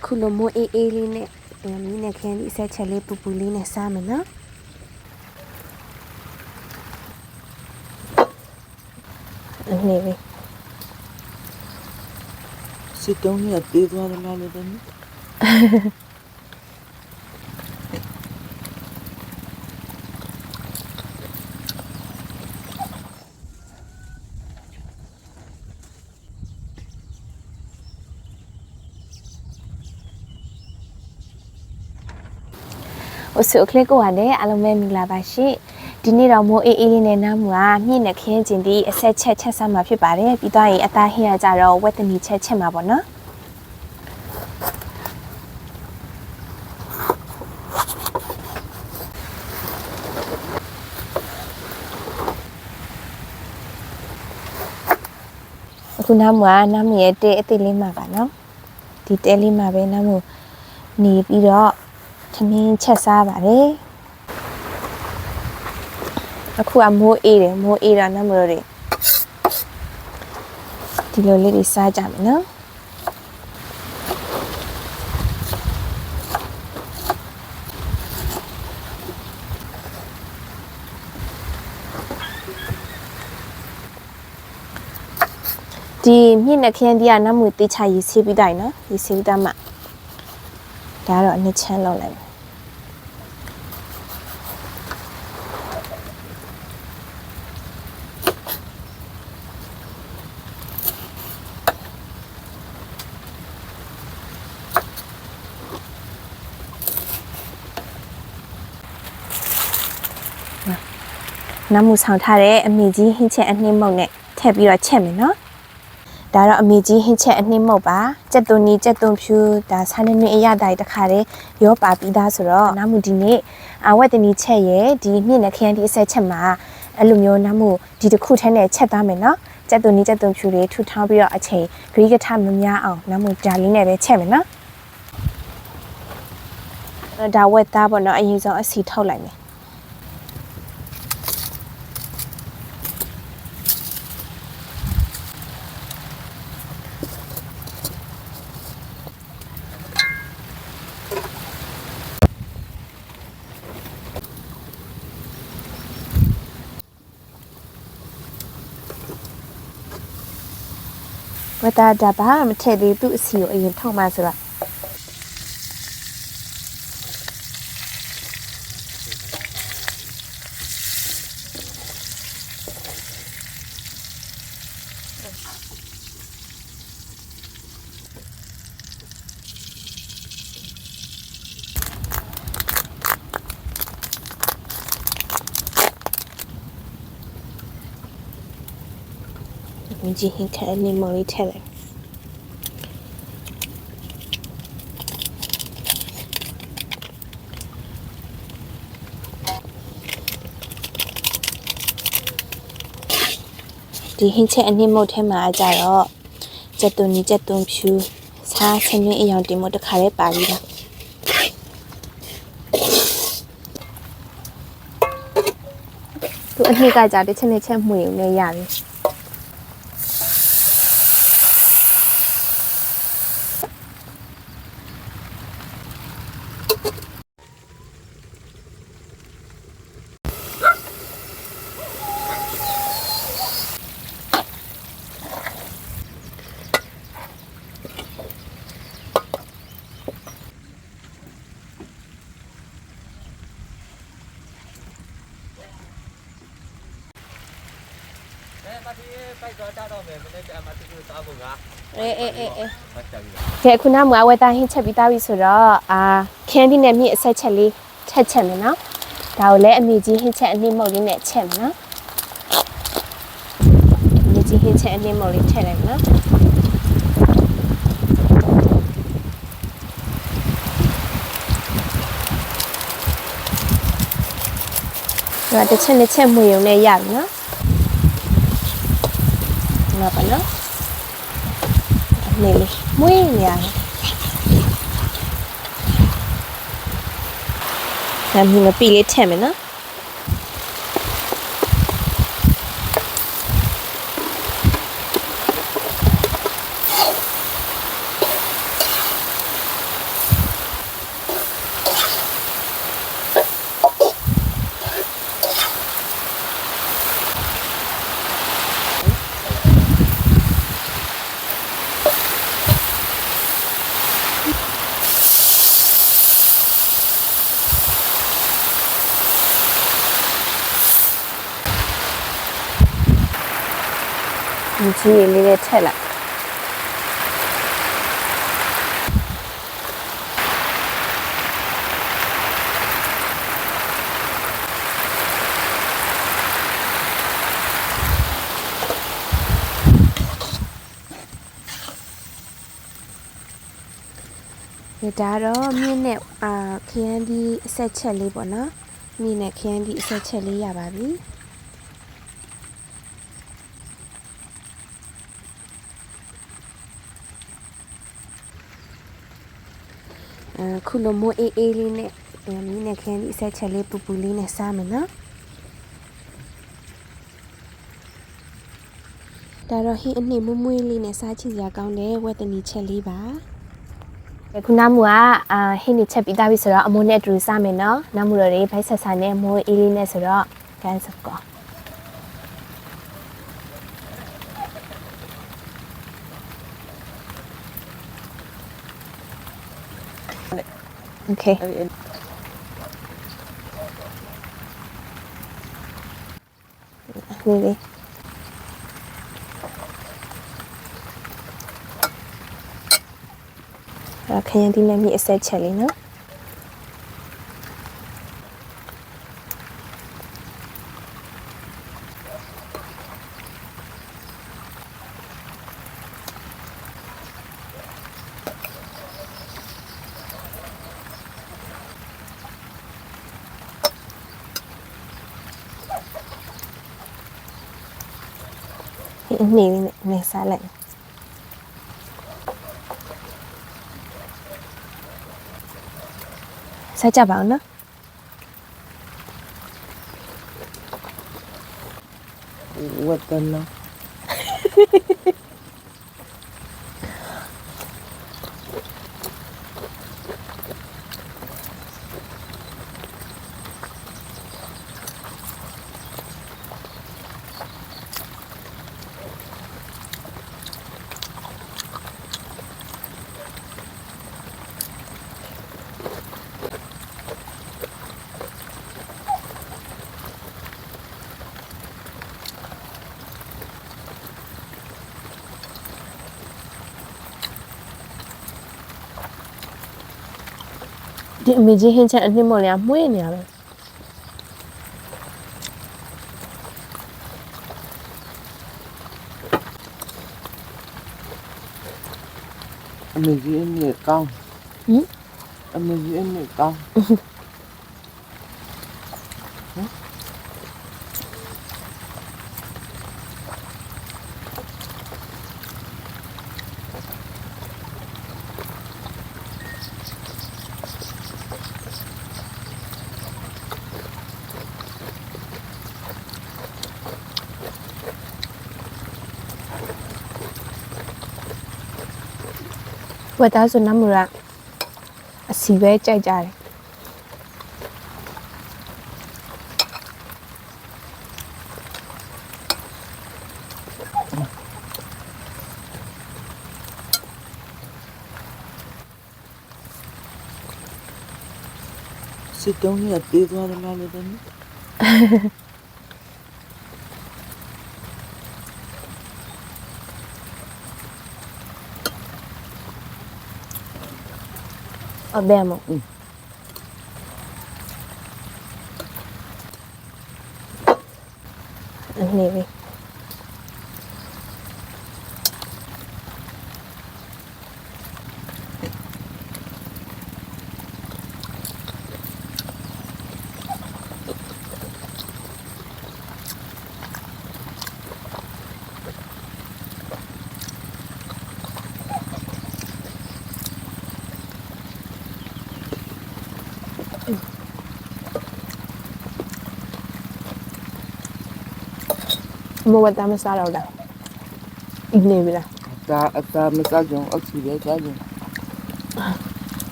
အခုလိုမိုးအေးအေးလေးနဲ့မင်းနဲ့ခင်းဒီအဆက်ချက်လေးပူပူလေးနဲ့စားမယ်နော်အနေလေးစစ်တုံးကြီးကတေးသွားသလားလို့တည်း။။ ဟိုဆိုကလစ်ကိုကလည်းအားလုံးပဲမင်္ဂလာပါရှင်။ဒီနေ့တော့မိုးအေးအေးလေးနဲ့နားမူကမြင့်နဲ့ခင်းကျင်ပြီးအဆက်ချက်ချက်ဆမ်းမှာဖြစ်ပါတယ်။ပြီးတော့ရင်အသားဟင်းရကြတော့ဝက်တနီချက်ချက်မှာပေါ့နော်။အခုနားမွာနားမရဲ့တဲအသေးလေးမှာပါနော်ဒီတဲလေးမှာပဲနားမနေပြီးတော့ သမင်းချက်စားပါတယ်အခုကမိုးအေးတယ်မိုးအေးတော့နားမတို့တွေဒီလိုလေးတွေစားကြမယ်နော်ဒီမြင့်နှခင်းတီးကနတ်မွေတေးချရေးဆေးပြီးတိုင်းနော်ရေးဆေးပြီးသားမှဒါကတော့အနှစ်ချမ်းလောက်လိုက် နတ်မူဆောင်ထားတဲ့အမေကြီးဟင်းချက်အနှင်းမုံနဲ့ထည့်ပြီးတော့ချက်မယ်နော်ဒါတော့အမေကြီးဟင်းချက်အနှင်းမုတ်ပါကြက်သွန်နီကြက်သွန်ဖြူဒါဆာနေနေအရတိုင်းတခါတည်းရောပါပြီးသားဆိုတော့နားမူဒီနေ့အဝက်တနီချက်ရဲ့ဒီမြင့်နဲ့ခရမ်းဒီအဆက်ချက်မှာအဲ့လိုမျိုးနားမူဒီတစ်ခုထဲနဲ့ချက်သားမယ်နော်ကြက်သွန်နီကြက်သွန်ဖြူတွေထူထောင်းပြီးတော့အချိန်ဂရိကထမများအောင်နားမူဒါလေးနဲ့ပဲချက်မယ်နော်အဲ့ဒါဝက်သားပေါ့နော်အရင်ဆုံးအစီထုတ်လိုက်မယ် ဝတ်သားဒါဘာမှမထည့်သေးသူ့အစီကိုအရင်ထုတ်မှဆိုတော့ ငကြီးဟင်းခဲနေမော်လေးထည့်လိုက်ဒီဟင်းချက်အနည်းမုတ်ထဲမှာကြတော့ကြက်သွန်နီကြက်သွန်ဖြူစားဆင်းရင်းအယောင်တင်မတခါလေးပါပြီးတာသူအနှစ်ကကြတဲ့ချက်နဲ့ချက်မှွေနေရပြီ ပိုက်တော့တာတော့မယ်မနေ့ကအမတီးကိုစားဖို့ကအေးအေးအေးအေးပတ်ချင်ပြီကဲခုနကဝယ်သားဟင်းချက်ပြီးသားပြီဆိုတော့အာခန်းဒီနဲ့မြင့်အဆက်ချက်လေးချက်ချက်မယ်နော်ဒါကိုလည်းအမေကြီးဟင်းချက်အနှိမ့်မုတ်လေးနဲ့ချက်မယ်နော်အမေကြီးဟင်းချက်အနှိမ့်မုတ်လေးထည့်လိုက်မယ်နော်ဒါတစ်ချက်နှစ်ချက်မှွေရုံနဲ့ရပြီနော် နော်ပါနော်နေလေးမွေးနေရတယ်ဒါမြင်မပြီလေးထည့်မယ်နော် ဒီကြီးလေးလေးထက်လိုက်ဒီဒါတော့မြင်းနဲ့အာခရမ်းဒီအဆက်ချက်လေးပေါ့နော်မြင်းနဲ့ခရမ်းဒီအဆက်ချက်လေးရပါပြီ ခုလိုမိုးအေးအေးလေးနဲ့အမီးနဲ့ခင်းဒီအဆက်ချက်လေးပူပူလေးနဲ့စားမယ်နော်ဒါတော့ဟင်းအနှစ်မွမွေးလေးနဲ့စားချစ်စရာကောင်းတဲ့ဝက်တနီချက်လေးပါခုနမူကအာဟင်းနေချက်ပြီးသားပြီဆိုတော့အမိုးနဲ့အတူစားမယ်နော်နမူတော်လေးဘိုက်ဆက်ဆာနဲ့မိုးအေးလေးနဲ့ဆိုတော့ဂန်းစ Okay. Maybe. Rakanya di mami esai chali na. No? ลยအဲ့ခရင်ဒီနဲ့မြအဆက် ဒီအနည်းလေးနဲ့နေစားလိုက်စားကြပါအောင်နော်ဝတ်တနာဒီအမေကြီးဟင်းချက်အနှစ်မော်လေးကမှုေးနေရပဲအမေကြီးအမေကောင်းဟင်အမေကြီးအမေကောင်း ဝတ်သားဆိုနမူရအစီပဲကြိုက်ကြတယ်စစ်တုံးကြီးကတေးသွားသလားလို့တ ည်းအဘဲမအနေပဲ မဝတ်သားမစားတော့တာအင်းနေပြီလားဒါအသာမစားကြအောင်အစီပဲစားကြ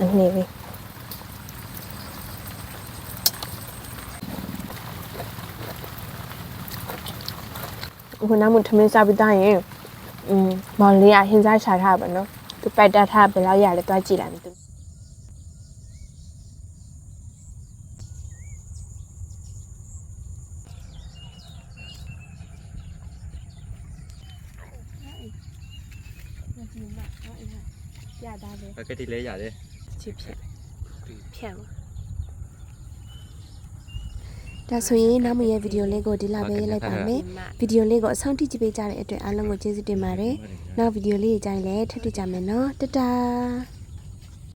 အနေပဲခုနကထမင်းစားပြီးသားရင်อืมမောင်လေးကဟင်းစားချထားပါနော် သူပိုက်တာထားဘယ်လောက်ရလဲတွားကြည့်လိုက်ပြီသူရတာပဲ။အကတိလဲရတယ်။ချစ်ဖြစ်။ဖြစ်ပါ။ ဒါဆိုရင်နောက်မရဲ့ဗီဒီယိုလေးကိုဒီလောက်ပဲရေးလိုက်ပါမယ်ဗီဒီယိုလေးကိုအဆုံးထိကြည့်ပေးကြတဲ့အတွက်အားလုံးကိုကျေးဇူးတင်ပါတယ်နောက်ဗီဒီယိုလေးကြိုင်လည်းထပ်တွေ့ကြမယ်နော်တတား